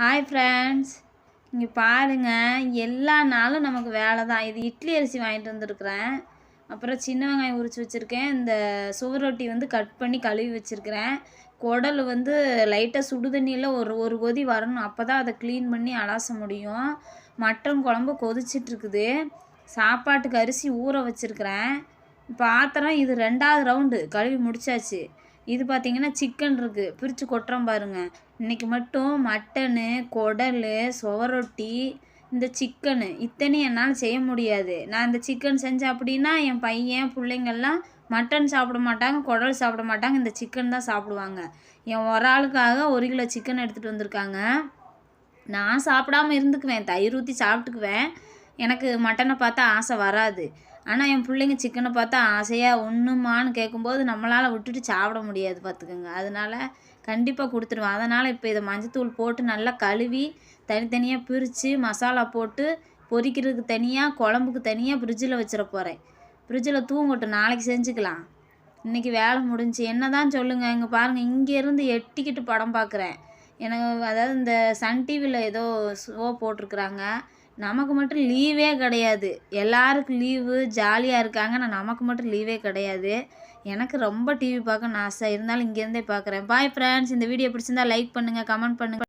Hi friends இங்கே பாருங்கள் எல்லா நாளும் நமக்கு வேலை தான் இது இட்லி அரிசி வாங்கிட்டு வந்திருக்கிறேன். அப்புறம் சின்ன வெங்காயம் உரித்து வச்சுருக்கேன். இந்த சுவரொட்டி வந்து கட் பண்ணி கழுவி வச்சுருக்கிறேன். குடல் வந்து லைட்டாக சுடு தண்ணியில் ஒரு ஒரு கொதி வரணும். அப்போ தான் அதை க்ளீன் பண்ணி அலாச முடியும். மட்டன் குழம்பு கொதிச்சிட்ருக்குது சாப்பாட்டுக்கு அரிசி ஊற வச்சுருக்கிறேன். பாத்திரம் இது ரெண்டாவது ரவுண்டு கழுவி முடிச்சாச்சு. இது பார்த்தீங்கன்னா சிக்கன் இருக்குது பிரித்து கொட்டுறோம் பாருங்கள் இன்றைக்கி மட்டும் மட்டனு குடல் சுவரொட்டி இந்த சிக்கனு இத்தனையும் என்னால் செய்ய முடியாது. நான் இந்த சிக்கன் செஞ்சேன் அப்படின்னா என் பையன் பிள்ளைங்கள்லாம் மட்டன் சாப்பிட மாட்டாங்க குடல் சாப்பிட மாட்டாங்க இந்த சிக்கன் தான் சாப்பிடுவாங்க. என் ஒரு ஆளுக்காக ஒரு கிலோ சிக்கன் எடுத்துகிட்டு வந்திருக்காங்க. நான் சாப்பிடாம இருந்துக்குவேன் தயிர் ஊற்றி சாப்பிட்டுக்குவேன். எனக்கு மட்டனை பார்த்தா ஆசை வராது. ஆனால் என் பிள்ளைங்க சிக்கனை பார்த்தா ஆசையாக ஒன்றுமான்னு கேட்கும்போது நம்மளால் விட்டுட்டு சாப்பிட முடியாது பார்த்துக்கோங்க அதனால் கண்டிப்பாக கொடுத்துருவேன் அதனால் இப்போ இதை மஞ்சத்தூள் போட்டு நல்லா கழுவி தனித்தனியாக பிரித்து மசாலா போட்டு பொரிக்கிறதுக்கு தனியாக குழம்புக்கு தனியாக ஃப்ரிட்ஜில் வச்சிட போகிறேன் ஃப்ரிட்ஜில் தூங்கட்டும். நாளைக்கு செஞ்சுக்கலாம். இன்றைக்கி வேலை முடிஞ்சு. என்ன தான் சொல்லுங்கள் இங்கே பாருங்கள் இங்கேருந்து எட்டிக்கிட்டு படம் பார்க்குறேன் எனக்கு அதாவது இந்த சன் டிவியில் ஏதோ ஷோ போட்டிருக்குறாங்க. நமக்கு மட்டும் லீவே கிடையாது. எல்லாருக்கும் லீவு ஜாலியாக இருக்காங்க. ஆனால் நமக்கு மட்டும் லீவே கிடையாது. எனக்கு ரொம்ப டிவி பார்க்க ஆசை. இருந்தாலும் இங்கேருந்தே பார்க்குறேன். பாய் ஃப்ரெண்ட்ஸ் இந்த வீடியோ பிடிச்சிருந்தா லைக் பண்ணுங்கள் கமெண்ட் பண்ணுங்கள்